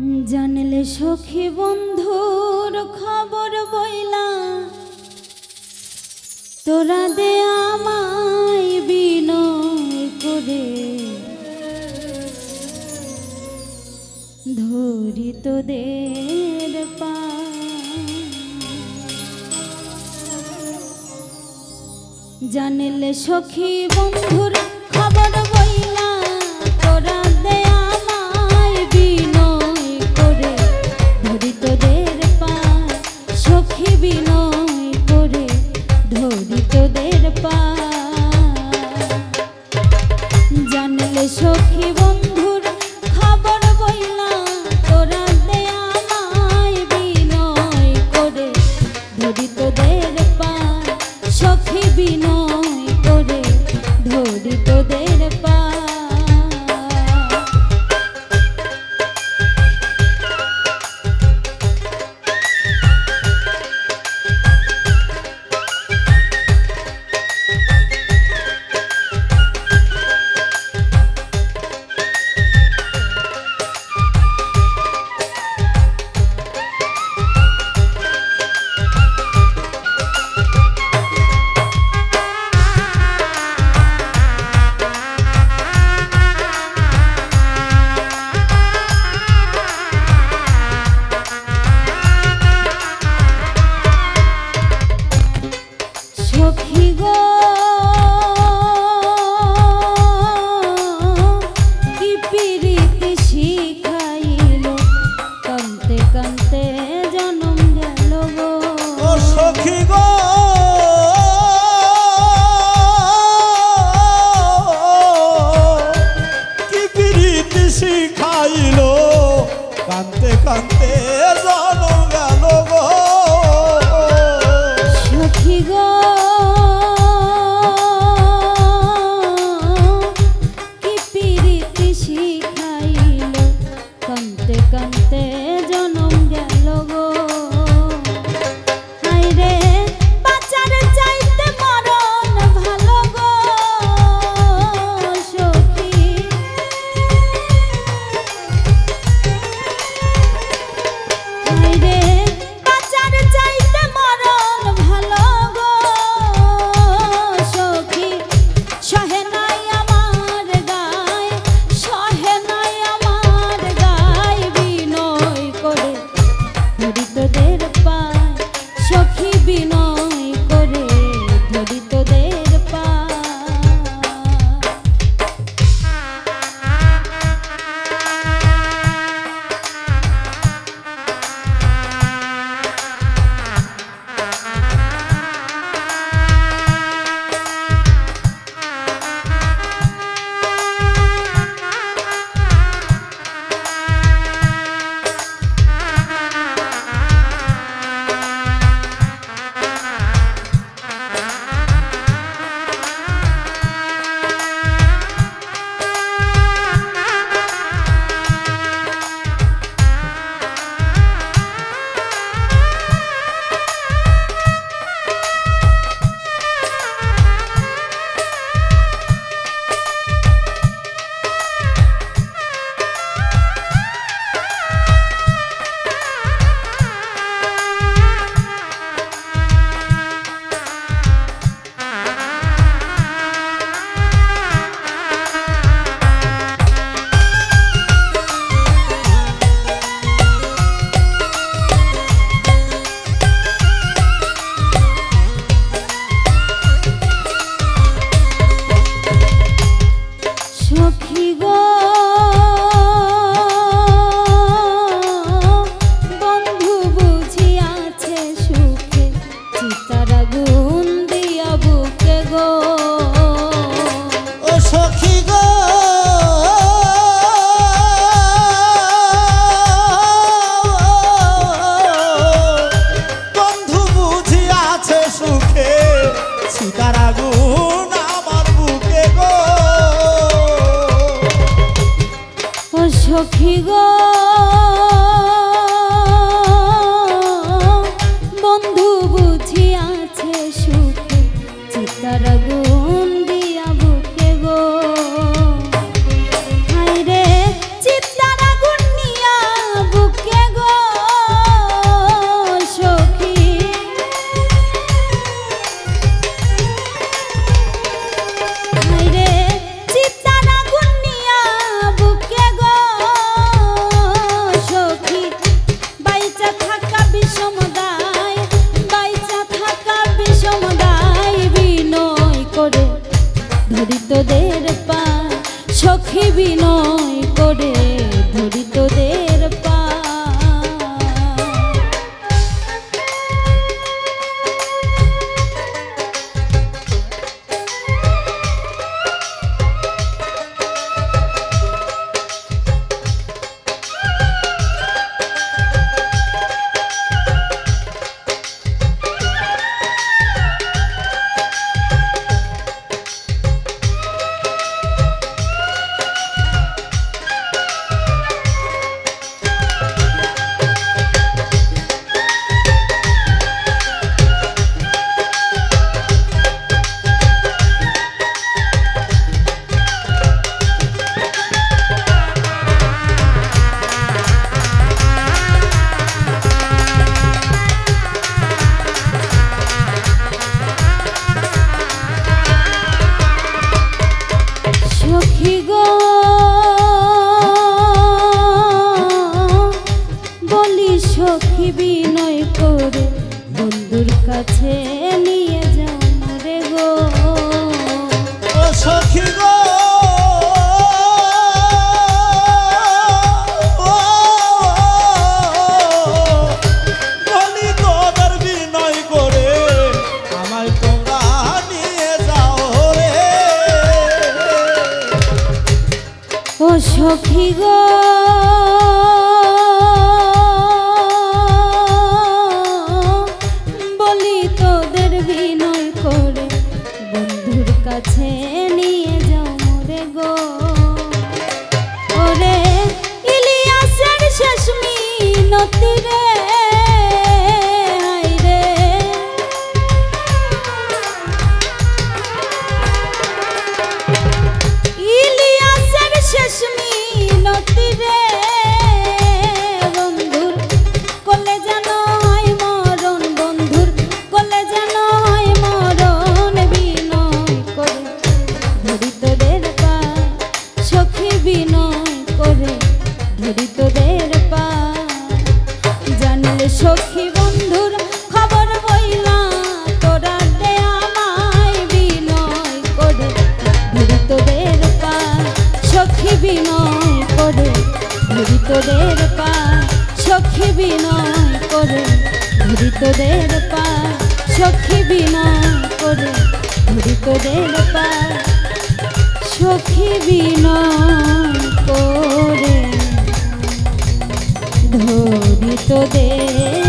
জানলে সখী বন্ধুর খবর বইলা, তোরা দে আমায় বিনয় করে, ধরি তোদের পা। জানলে সখী বন্ধুর গো। সখী গো। ধরি তোদের পা সখী কাছে নিয়ে যাও রে গো সখী গো সখী গো বিনয় করে বন্ধুর কাছে নিয়ে যাও মোরে গো। তোদের পা, সখী বিনয় করে। ধরি তোদের পা, সখী বিনয় করে। ধরি তোদের পা, সখী বিনয় করে। ধরি তোদের